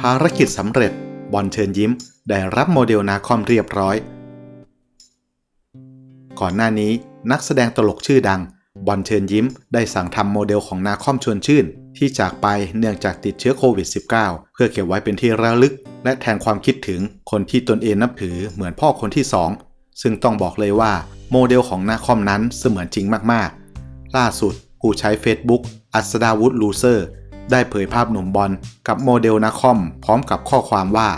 ภารกิจสำเร็จ บอลเชิญยิ้ม ได้รับโมเดลนาคอมเรียบร้อย ก่อนหน้านี้นักแสดงตลกชื่อดัง บอลเชิญยิ้ม ได้สั่งทำโมเดลของนาคอมชวนชื่น ที่จากไปเนื่องจากติดเชื้อโควิด -19 เพื่อเก็บไว้เป็นที่ระลึก และแทนความคิดถึงคนที่ตนเองนับถือเหมือนพ่อคนที่สองซึ่งต้องบอกเลยว่าโมเดลของนาคอมนั้นเสมือนจริงมากๆ ล่าสุดผู้ใช้ Facebook อัศดาวุฒิลูเซอร์ ได้เผยภาพหนุ่มบอลกับโมเดลนาคอม พร้อมกับข้อความว่า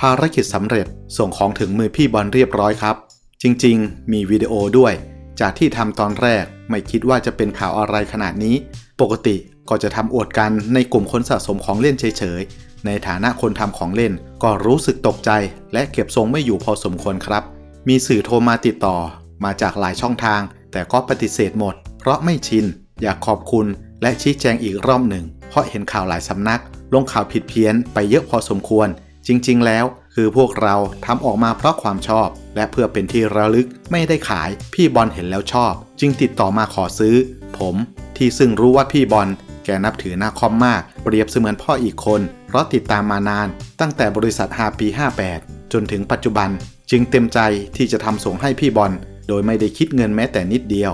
ภารกิจสำเร็จส่งของถึงมือพี่บอลเรียบร้อยครับ จริงๆ มีวิดีโอด้วย จากที่ทำตอนแรกไม่คิดว่าจะเป็นข่าวอะไรขนาดนี้ ปกติก็จะทำอวดกันในกลุ่มคนสะสมของเล่นเฉยๆ ในฐานะคนทำของเล่น ก็รู้สึกตกใจ และเก็บทรงไม่อยู่พอสมควรครับ มีสื่อโทรมาติดต่อ มาจากหลายช่องทาง แต่ก็ปฏิเสธหมด เพราะไม่ชิน อยากขอบคุณและชี้แจงอีกรอบหนึ่ง เพราะเห็นข่าวหลายสำนัก ลงข่าวผิดเพี้ยนไปเยอะพอสมควร จริง ๆ แล้ว คือพวกเราทำออกมาเพราะความชอบ และเพื่อเป็นที่ระลึกไม่ได้ขาย พี่บอลเห็นแล้วชอบ จึงติดต่อมาขอซื้อ ผมที่ซึ่งรู้ว่าพี่บอลแกนับถือนาคอมมาก เปรียบเสมือนพ่ออีกคน เพราะติดตามมานาน ตั้งแต่บริษัท5ปี 58 จนถึงปัจจุบัน จึงเต็มใจที่จะทำส่งให้พี่บอลโดยไม่ได้คิดเงินแม้แต่นิดเดียว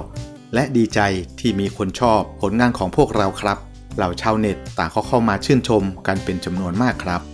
และดีใจที่มีคนชอบผลงานของพวกเราครับ เหล่าชาวเน็ตต่างเขาเข้ามาชื่นชมกันเป็นจำนวนมากครับ